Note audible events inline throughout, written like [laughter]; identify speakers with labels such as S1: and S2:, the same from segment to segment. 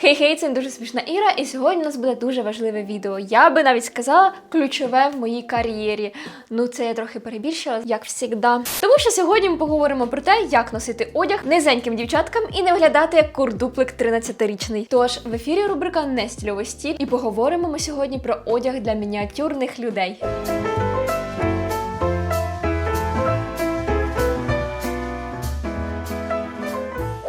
S1: Хей-хей, це дуже смішна Іра, і сьогодні у нас буде дуже важливе відео. Я би навіть сказала ключове в моїй кар'єрі. Ну це я трохи перебільшила, як завжди. Тому що сьогодні ми поговоримо про те, як носити одяг низеньким дівчаткам і не виглядати як курдуплик 13-річний. Тож в ефірі рубрика не стільовий стіль, і поговоримо ми сьогодні про одяг для мініатюрних людей.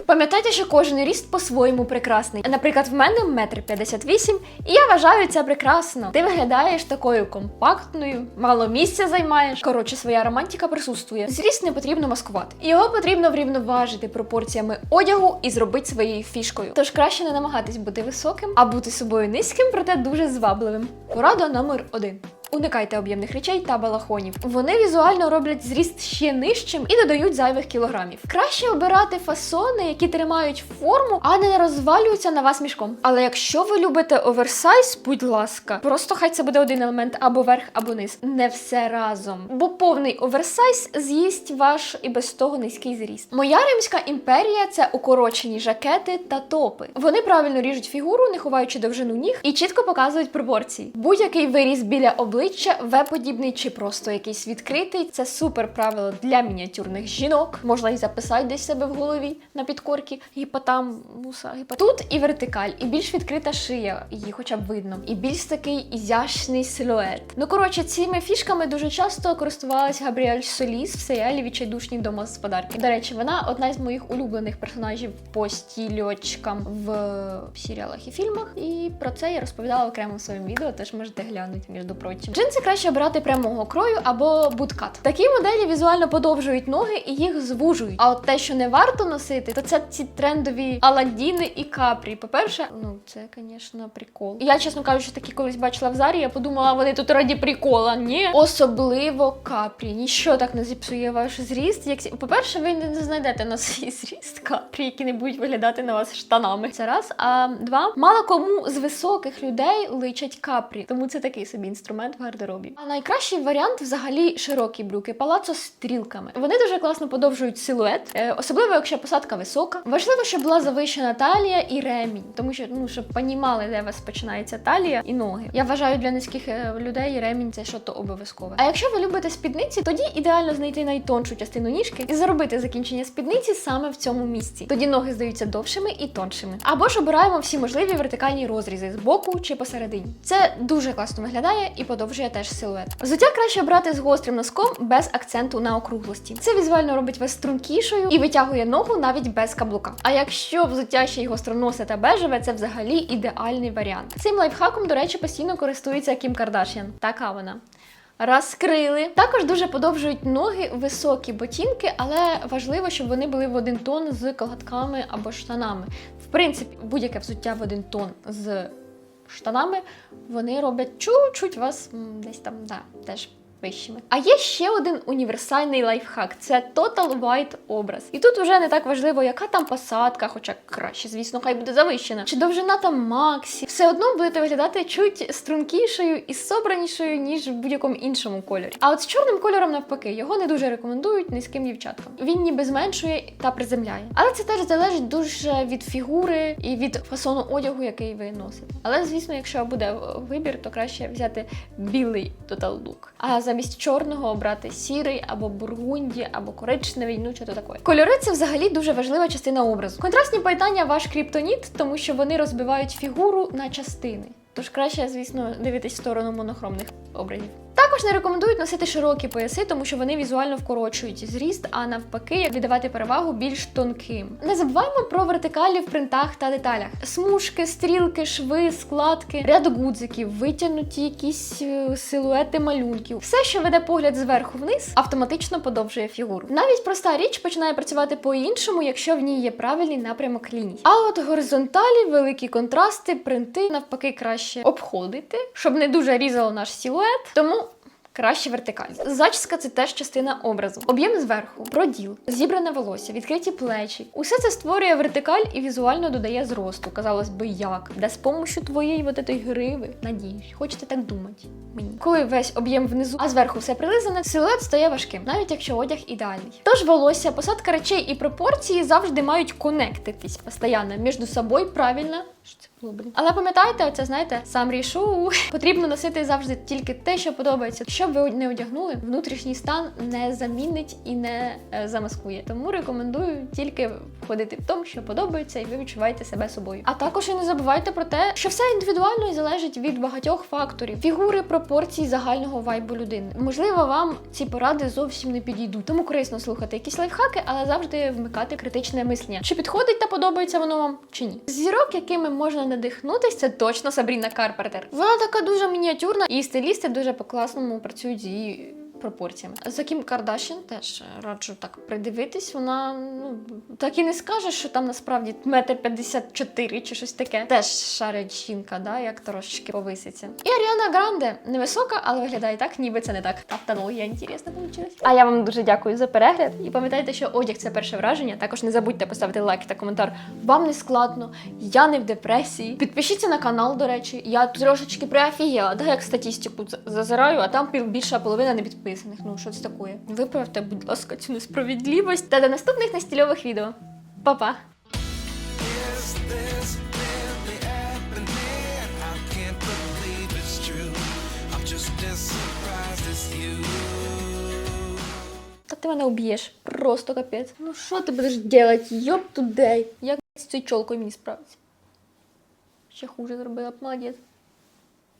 S1: Пам'ятайте, що кожен ріст по-своєму прекрасний. Наприклад, в мене метр п'ятдесят вісім, і я вважаю це прекрасно. Ти виглядаєш такою компактною, мало місця займаєш. Коротше, своя романтика присутствує. Зріст не потрібно маскувати. Його потрібно врівноважити пропорціями одягу і зробити своєю фішкою. Тож краще не намагатись бути високим, а бути собою низьким, проте дуже звабливим. Порада номер один. Уникайте об'ємних речей та балахонів. Вони візуально роблять зріст ще нижчим і додають зайвих кілограмів. Краще обирати фасони, які тримають форму, а не розвалюються на вас мішком. Але якщо ви любите оверсайз, будь ласка, просто хай це буде один елемент або верх, або низ. Не все разом. Бо повний оверсайз з'їсть ваш і без того низький зріст. Моя римська імперія це укорочені жакети та топи. Вони правильно ріжуть фігуру, не ховаючи довжину ніг, і чітко показують пропорції. Будь-який виріз біля обличчя, В-подібний чи просто якийсь відкритий це супер правило для мініатюрних жінок. Можна і записати десь себе в голові на підкорки гіпотамуса. гіпо- Тут і вертикаль, і більш відкрита шия, її хоча б видно, і більш такий ізящний силует. Ну коротше, цими фішками дуже часто користувалась Габріель Соліс в серіалі Відчайдушні домогосподарки. До речі, вона одна із моїх улюблених персонажів по стільочкам в серіалах і фільмах. І про це я розповідала окремо в своєму відео, теж можете глянути, між прочим. Джинси краще обирати прямого крою або буткат. Такі моделі візуально подовжують ноги і їх звужують. А от те, що не варто носити, то це ці трендові аладдіни і капрі. По-перше, ну це, звісно, прикол. Я, чесно кажучи, такі колись бачила в зарі. Я подумала, вони тут раді прикола. Ні, особливо капрі. Ніщо так не зіпсує ваш зріст. Як по-перше, ви не знайдете на свій зріст капрі, які не будуть виглядати на вас штанами. Це раз. А два, мало кому з високих людей личать капрі, тому це такий собі інструмент в гардеробі. А найкращий варіант взагалі широкі брюки, палацо з стрілками. Вони дуже класно подовжують силует, е, особливо якщо посадка висока. Важливо, щоб була завищена талія і ремінь, тому що ну щоб понімали, де вас починається талія і ноги. Я вважаю для низьких е, людей ремінь це що то обов'язкове. А якщо ви любите спідниці, тоді ідеально знайти найтоншу частину ніжки і заробити закінчення спідниці саме в цьому місці. Тоді ноги здаються довшими і тоншими. Або ж обираємо всі можливі вертикальні розрізи з боку чи посередині. Це дуже класно виглядає і подовжує теж силует. Взуття краще брати з гострим носком без акценту на округлості. Це візуально робить вас стрункішою і витягує ногу навіть без каблука. А якщо взуття ще й гостроносе та бежеве, це взагалі ідеальний варіант. Цим лайфхаком, до речі, постійно користується Кім Кардашян. Така вона. Розкрили. Також дуже подовжують ноги високі ботинки, але важливо, щоб вони були в один тон з колготками або штанами. В принципі, будь-яке взуття в один тон з штанами, вони роблять чуть-чуть вас десь там, да, теж. Вищими. А є ще один універсальний лайфхак це Total White образ. І тут вже не так важливо, яка там посадка, хоча краще, звісно, хай буде завищена, чи довжина там максі. Все одно будете виглядати чуть стрункішою і собранішою, ніж в будь-якому іншому кольорі. А от з чорним кольором навпаки, його не дуже рекомендують низьким дівчаткам. Він ніби зменшує та приземляє. Але це теж залежить дуже від фігури і від фасону одягу, який ви носите. Але звісно, якщо буде вибір, то краще взяти білий Total Look. А замість чорного обрати сірий або бургунді, або коричневий, ну чи то таке. Кольори це взагалі дуже важлива частина образу. Контрастні поєднання ваш кріптоніт, тому що вони розбивають фігуру на частини. Тож краще, звісно, дивитись в сторону монохромних образів. Також не рекомендують носити широкі пояси, тому що вони візуально вкорочують зріст, а навпаки, віддавати перевагу більш тонким. Не забуваємо про вертикалі в принтах та деталях: смужки, стрілки, шви, складки, ряд гудзиків, витягнуті якісь е, силуети малюнків. Все, що веде погляд зверху вниз, автоматично подовжує фігуру. Навіть проста річ починає працювати по-іншому, якщо в ній є правильний напрямок ліній. А от горизонталі, великі контрасти, принти навпаки краще обходити, щоб не дуже різало наш силует. Тому Краще вертикаль. Зачіска це теж частина образу. Об'єм зверху, проділ, зібране волосся, відкриті плечі. Усе це створює вертикаль і візуально додає зросту. Казалось би, як? Да з помощью твоєї вот этой гриви. Надіюсь, хочете так думати. Мені. Коли весь об'єм внизу, а зверху все прилизане, силует стає важким, навіть якщо одяг ідеальний. Тож волосся, посадка речей і пропорції завжди мають конектитись постійно між собою правильно. Але пам'ятайте, оце знаєте, сам рішу. [laughs] Потрібно носити завжди тільки те, що подобається. Що б ви не одягнули, внутрішній стан не замінить і не е, замаскує. Тому рекомендую тільки ходити в тому, що подобається, і ви відчуваєте себе собою. А також і не забувайте про те, що все індивідуально і залежить від багатьох факторів: фігури, пропорцій, загального вайбу людини. Можливо, вам ці поради зовсім не підійдуть. Тому корисно слухати якісь лайфхаки, але завжди вмикати критичне мислення. Чи підходить та подобається воно вам, чи ні? Зірок, якими можна надихнутись, це точно Сабріна Карпентер. Вона така дуже мініатюрна, і стилісти дуже по-класному працюють з її. Пропорціями. За Кім Кардашін теж раджу так придивитись. Вона ну так і не скаже, що там насправді метр п'ятдесят чотири чи щось таке. Теж шарить жінка, да, як трошечки повиситься. І Аріана Гранде невисока, але виглядає так, ніби це не так. Автологія інтересна вийшла. А я вам дуже дякую за перегляд. І пам'ятайте, що одяг це перше враження. Також не забудьте поставити лайк та коментар. Вам не складно, я не в депресії. Підпишіться на канал, до речі. Я трошечки приофігела, да, як статистику з- зазираю, а там більша половина не підписаних. Ну, що це таке? Виправте, будь ласка, цю несправедливість. Та до наступних настільових відео. Па-па! Та ти мене уб'єш. Просто капець. Ну що ти будеш робити? Йоп тудей. Як з цією чолкою мені справитися? Ще хуже зробила б, молодець.